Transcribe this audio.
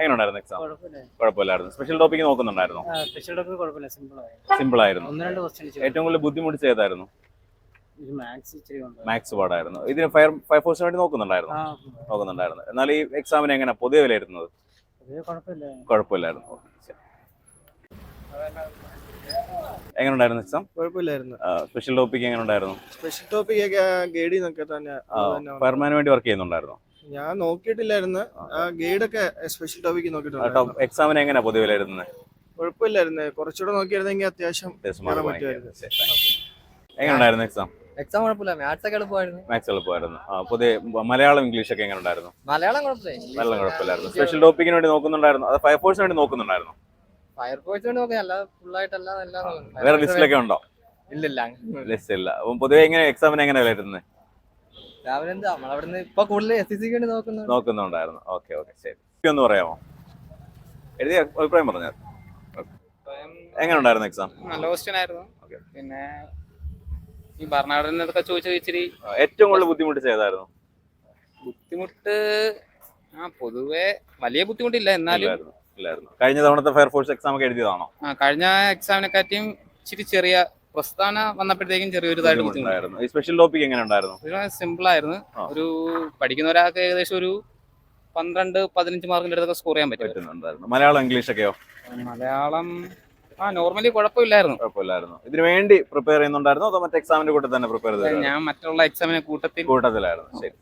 എങ്ങനെയുണ്ടായിരുന്നു എക്സാം കുഴപ്പമില്ല കുഴപ്പമില്ലായിരുന്നു. സ്പെഷ്യൽ ടോപ്പിക് നോക്കുന്നുണ്ടായിരുന്നു? സ്പെഷ്യൽ ടോപ്പിക് കുഴപ്പമില്ല. സിമ്പിൾ ആയിരുന്നു. സിമ്പിൾ ആയിരുന്നു. ഒന്ന് രണ്ട് ക്വസ്റ്റ്യൻ ഏറ്റവും കൂടുതൽ ബുദ്ധിമുട്ടിച്ച് ഏതായിരുന്നു? മാത്സ് പാടായിരുന്നു. ഇതിന് ഫയർ ഫയർഫോഴ്സിന് വേണ്ടി നോക്കുന്നുണ്ടായിരുന്നു? നോക്കുന്നുണ്ടായിരുന്നു. എന്നാൽ ഈ എക്സാമിന് എങ്ങനെ പൊതുവെ വിലയിരുന്നത് കുഴപ്പമില്ലായിരുന്നു. എങ്ങനെ ഉണ്ടായിരുന്നു എങ്ങനെയുണ്ടായിരുന്നു എക്സാം കുഴപ്പമില്ലായിരുന്നു. സ്പെഷ്യൽ ടോപ്പിക് എങ്ങനെ ഉണ്ടായിരുന്നു സ്പെഷ്യൽ ടോപ്പിക് ഒക്കെ ഗൈഡ് നിന്നൊക്കെ തന്നെ ഫയർമാന് വേണ്ടി വർക്ക് ചെയ്യുന്നുണ്ടായിരുന്നു? ഞാൻ നോക്കിയിട്ടില്ലായിരുന്നു. ഗൈഡ് ഒക്കെ സ്പെഷ്യൽ ടോപ്പിക്ക് നോക്കിയിട്ടുണ്ട്. എക്സാമിന് എങ്ങനെ പൊതുവെ കുഴപ്പമില്ലായിരുന്നു. കുറച്ചുകൂടെ നോക്കിയിരുന്നെങ്കിൽ അത്യാവശ്യം. എങ്ങനെയുണ്ടായിരുന്നു എക്സാം എക്സാം കുഴപ്പമില്ല. മാത്സ് ഒക്കെ എളുപ്പമായിരുന്നു. മാത്സ് എളുപ്പമായിരുന്നു. ആ, പൊതുവെ മലയാളം ഇംഗ്ലീഷ് ഒക്കെ എങ്ങനെ ഉണ്ടായിരുന്നു മലയാളം കുഴപ്പമില്ല. നല്ല കുഴപ്പമില്ലായിരുന്നു. സ്പെഷ്യൽ ടോപ്പിക്കിന് വേണ്ടി നോക്കുന്നുണ്ടായിരുന്നു? അത് ഫയർഫോഴ്സിന് വേണ്ടി നോക്കുന്നുണ്ടായിരുന്നു? ഫയർഫോഴ്സ് വേണ്ടി നോക്കാം ഫുൾ ഫുള്ളായിട്ടല്ല. വേറെ ലിസ്റ്റിലൊക്കെ ഉണ്ടോ? ഇല്ലില്ല ലിസ്റ്റ് ഇല്ല. അപ്പം പൊതുവെ എങ്ങനെ എക്സാമിന് എങ്ങനെ വിലയിരുത്തുന്നത് രാവിലെ എന്താ? നമ്മളവിടുന്ന് ഇപ്പൊ കൂടുതൽ എസ് സി സിക്ക് വേണ്ടി നോക്കുന്നു നോക്കുന്നുണ്ടായിരുന്നു. ഓക്കെ ഓക്കെ ശരി. ഒന്ന് പറയാമോ? എഴുതിയ അഭിപ്രായം പറഞ്ഞാൽ എങ്ങനെ ഉണ്ടായിരുന്നു എക്സാം നല്ല ക്വസ്റ്റ്യൻ ആയിരുന്നു. പിന്നെ ഈ ഭരണഘടനയൊക്കെ ചോദിച്ചത് ഇച്ചിരി ഏറ്റവും കൂടുതൽ ബുദ്ധിമുട്ട് ചെയ്തായിരുന്നു ബുദ്ധിമുട്ട് ആ പൊതുവെ വലിയ ബുദ്ധിമുട്ടില്ല എന്നാലും. കഴിഞ്ഞ തവണത്തെ ഫയർഫോഴ്സ് എക്സാം ഒക്കെ എഴുതിയതാണോ? ആ കഴിഞ്ഞ എക്സാമിനെക്കാട്ടിയും ഇച്ചിരി ചെറിയ പ്രസ്ഥാന വന്നപ്പോഴത്തേക്കും ചെറിയൊരു ഇതായിട്ട് ബുദ്ധിമുട്ടായിരുന്നു സ്പെഷ്യൽ ടോപ്പിക് എങ്ങനെ ഉണ്ടായിരുന്നു? സിമ്പിൾ ആയിരുന്നു. ഒരു പഠിക്കുന്ന ഒരാൾക്ക് ഏകദേശം ഒരു പന്ത്രണ്ട് പതിനഞ്ച് മാർക്കിന്റെ അടുത്തൊക്കെ സ്കോർ ചെയ്യാൻ പറ്റും പറ്റുന്നുണ്ടായിരുന്നു. മലയാളം ഇംഗ്ലീഷ് ഒക്കെയോ? മലയാളം ആ നോർമലി കുഴപ്പമില്ലായിരുന്നു. കുഴപ്പമില്ലായിരുന്നു. ഇതിനു വേണ്ടി പ്രിപ്പയർ ചെയ്യുന്നുണ്ടായിരുന്നു? അതോ മറ്റേ എക്സാമിന്റെ കൂട്ടത്തിൽ തന്നെ പ്രിപ്പയർ ചെയ്തു ഞാൻ മറ്റുള്ള എക്സാമിന്റെ കൂട്ടത്തിൽ കൂട്ടത്തിലായിരുന്നു. ശരി.